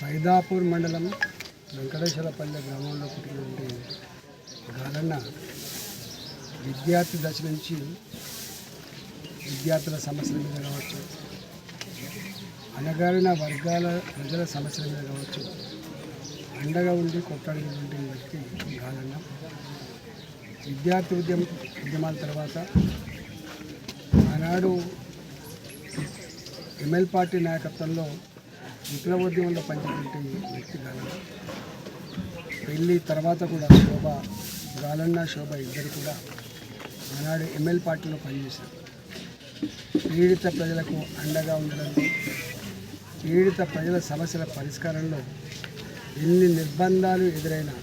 సైదాపూర్ మండలం వెంకటేశ్వరపల్లె గ్రామంలో పుట్టినటువంటి గాలన్న విద్యార్థి దశ నుంచి విద్యార్థుల సమస్యల మీద కావచ్చు అణగారిన వర్గాల ప్రజల సమస్యల మీద కావచ్చు అండగా ఉండి కొట్టాడినటువంటి వ్యక్తి గాలన్న. విద్యార్థి ఉద్యమ ఉద్యమాల తర్వాత ఆనాడు ఎమ్మెల్ పార్టీ నాయకత్వంలో విప్లవోద్యమంలో పనిచేటువంటి వ్యక్తి గాలన్న పెళ్ళి తర్వాత కూడా శోభ గాలన్న శోభ ఇద్దరు కూడా ఆనాడు ఎంఎల్ పార్టీలో పనిచేశారు. పీడిత ప్రజలకు అండగా ఉండడంలో పీడిత ప్రజల సమస్యల పరిష్కారంలో ఎన్ని నిర్బంధాలు ఎదురైనా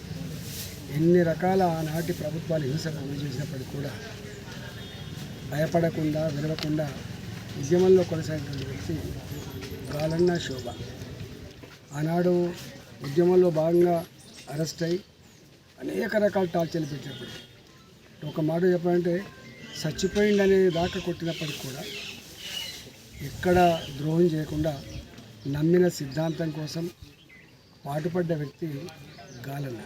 ఎన్ని రకాల ఆనాటి ప్రభుత్వాలు హింసకు అమలు చేసినప్పటికీ కూడా భయపడకుండా విరవకుండా ఉద్యమంలో కొనసాగినటువంటి వ్యక్తి గాలన్న శోభ. ఆనాడు ఉద్యమంలో భాగంగా అరెస్ట్ అయి అనేక రకాల టార్చర్లు పెట్టినప్పుడు ఒక మాట చెప్పాలంటే చచ్చిపోయిందనే దాకా కొట్టినప్పటికి కూడా ఎక్కడ ద్రోహం చేయకుండా నమ్మిన సిద్ధాంతం కోసం పాటుపడ్డ వ్యక్తి గాలన్న.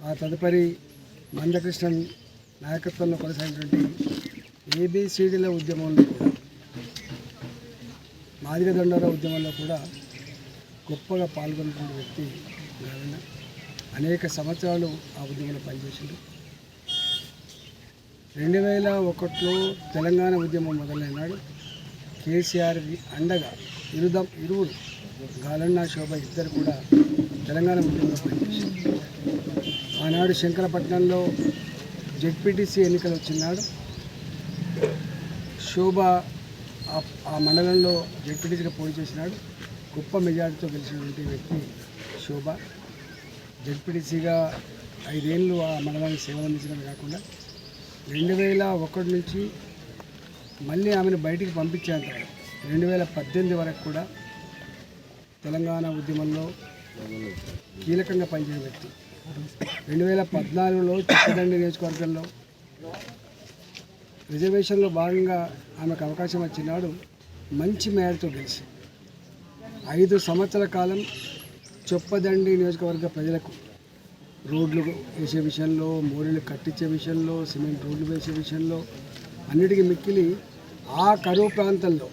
ఆ తదుపరి మందకృష్ణన్ నాయకత్వంలో కొనసాగినటువంటి ఏబిసిడిల ఉద్యమంలో కూడా మాదిగ దండోర ఉద్యమంలో కూడా గొప్పగా పాల్గొన్నటువంటి వ్యక్తి నారాయణ అనేక సంవత్సరాలు ఆ ఉద్యమంలో పనిచేసిండు. రెండు వేల ఒకటిలో తెలంగాణ ఉద్యమం మొదలైనాడు. కేసీఆర్ అండగా ఇరుదం ఇరువురు గాలన్న శోభ ఇద్దరు కూడా తెలంగాణ ఉద్యమంలో పనిచేశారు ఆనాడు శంకరపట్నంలో జెడ్పీటీసీ ఎన్నికలు వచ్చినాడు. శోభ ఆ- మండలంలో జడ్పీటీసీగా పోటీ చేసినాడు. గొప్ప మెజార్టీతో గెలిచినటువంటి వ్యక్తి శోభ. జడ్పీటీసీగా ఐదేళ్ళు ఆ మండలానికి సేవలు అందించడమే కాకుండా రెండు వేల ఒకటి నుంచి మళ్ళీ ఆమెను బయటికి పంపించేంత రెండు వేల పద్దెనిమిది వరకు కూడా తెలంగాణ ఉద్యమంలో కీలకంగా పనిచేసిన వ్యక్తి. రెండు వేల పద్నాలుగులో చిత్తదండి నియోజకవర్గంలో రిజర్వేషన్లో భాగంగా ఆమెకు అవకాశం వచ్చినాడు మంచి మేరతో గెలిచి ఐదు సంవత్సరాల కాలం చొప్పదండి నియోజకవర్గ ప్రజలకు రోడ్లు వేసే విషయంలో మోరీలు కట్టించే విషయంలో సిమెంట్ రోడ్లు వేసే విషయంలో అన్నిటికీ మిక్కిలి ఆ కరువు ప్రాంతంలో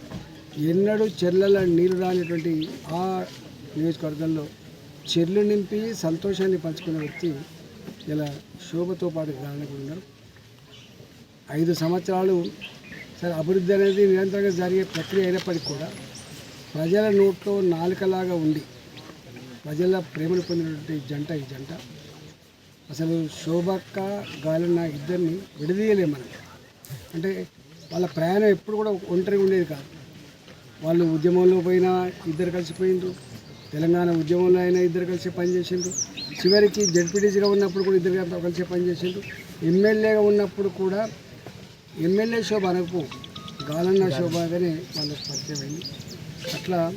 ఎన్నడూ చెర్లల నీరు రానిటువంటి ఆ నియోజకవర్గంలో చెర్లు నింపి సంతోషాన్ని పంచుకున్న వ్యక్తి ఇలా శోభతో పాటు కారణంగా ఉన్నారు. ఐదు సంవత్సరాలు సరే అభివృద్ధి అనేది నిరంతరంగా జరిగే ప్రక్రియ అయినప్పటికీ కూడా ప్రజల నోట్లో నాలుకలాగా ఉండి ప్రజల ప్రేమను పొందినటువంటి జంట ఈ జంట అసలు శోభక్క గాలిన ఇద్దరిని విడదీయలేము మనం. అంటే వాళ్ళ ప్రయాణం ఎప్పుడు కూడా ఒంటరిగా ఉండేది కాదు. వాళ్ళు ఉద్యమంలో పోయినా ఇద్దరు కలిసిపోయిండ్రు తెలంగాణ ఉద్యమంలో అయినా ఇద్దరు కలిసి పనిచేసిండ్రు. చివరికి జడ్పీటీసీగా ఉన్నప్పుడు కూడా ఇద్దరు కలిసి పనిచేసిండ్రు. ఎమ్మెల్యేగా ఉన్నప్పుడు కూడా ఎమ్మెల్యే శోభ అనకు గాలన్న శోభగానే వాళ్ళకి పరిచయం అయింది అట్లా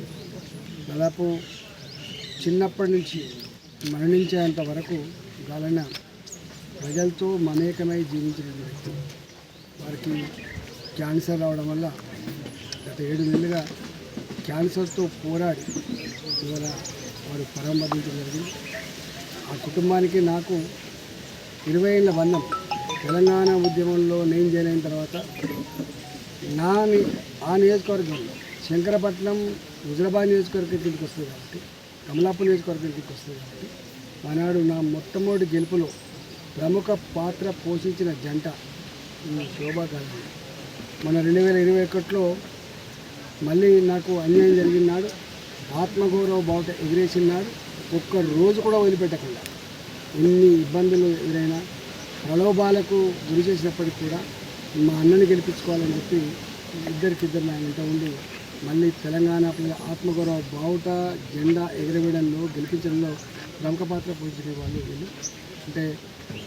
దాదాపు చిన్నప్పటి నుంచి మరణించేంత వరకు గాలన్న ప్రజలతో మమేకమై జీవించిన వ్యక్తి. వారికి క్యాన్సర్ రావడం వల్ల గత ఏడు నెలలుగా క్యాన్సర్తో పోరాడి ఇవాళ వారు పరంపదించడం జరిగింది. ఆ కుటుంబానికి నాకు ఇరవై ఏళ్ళ బంధం. తెలంగాణ ఉద్యమంలో నేను జాయిన్ అయిన తర్వాత నా ని- ఆ నియోజకవర్గంలో శంకరపట్నం హుజరాబాద్ నియోజకవర్గం కిందకి వస్తుంది కాబట్టి కమలాపూర్ నియోజకవర్గం కిందకి వస్తుంది కాబట్టి ఆనాడు నా మొట్టమొదటి గెలుపులో ప్రముఖ పాత్ర పోషించిన జంట శోభా గాంధీ. మన రెండు వేల ఇరవై ఒకటిలో మళ్ళీ నాకు అన్యాయం జరిగినాడు ఆత్మగౌరవ బావుట ఎగిరేసినాడు ఒక్క రోజు కూడా వదిలిపెట్టకుండా. ఎన్ని ఇబ్బందులు ఎదురైనా ప్రలోభాలకు గురి చేసినప్పటికీ కూడా మా అన్నని గెలిపించుకోవాలని చెప్పి ఇద్దరికిద్దరు నా ఇంట ఉండి మళ్ళీ తెలంగాణ ఆత్మగౌరవ బావుట జెండా ఎగరవేయడంలో గెలిపించడంలో ప్రముఖ పాత్ర పోషించే వాళ్ళు వీళ్ళు. అంటే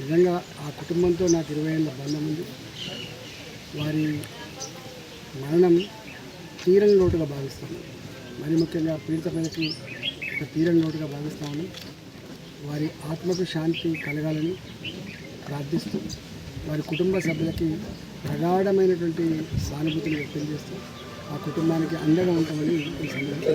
నిజంగా ఆ కుటుంబంతో నాకు ఇరవై ఏళ్ళ బంధం ఉంది. వారి మరణం తీరని లోటుగా భావిస్తాను. మరి ముఖ్యంగా పీడిత ప్రజలకి ఒక తీరని లోటుగా భావిస్తామని వారి ఆత్మకు శాంతి కలగాలని ప్రార్థిస్తూ వారి కుటుంబ సభ్యులకి ప్రగాఢమైనటువంటి సానుభూతిని వ్యక్తం చేస్తూ ఆ కుటుంబానికి అండగా ఉంటామని ఈ సందర్భంగా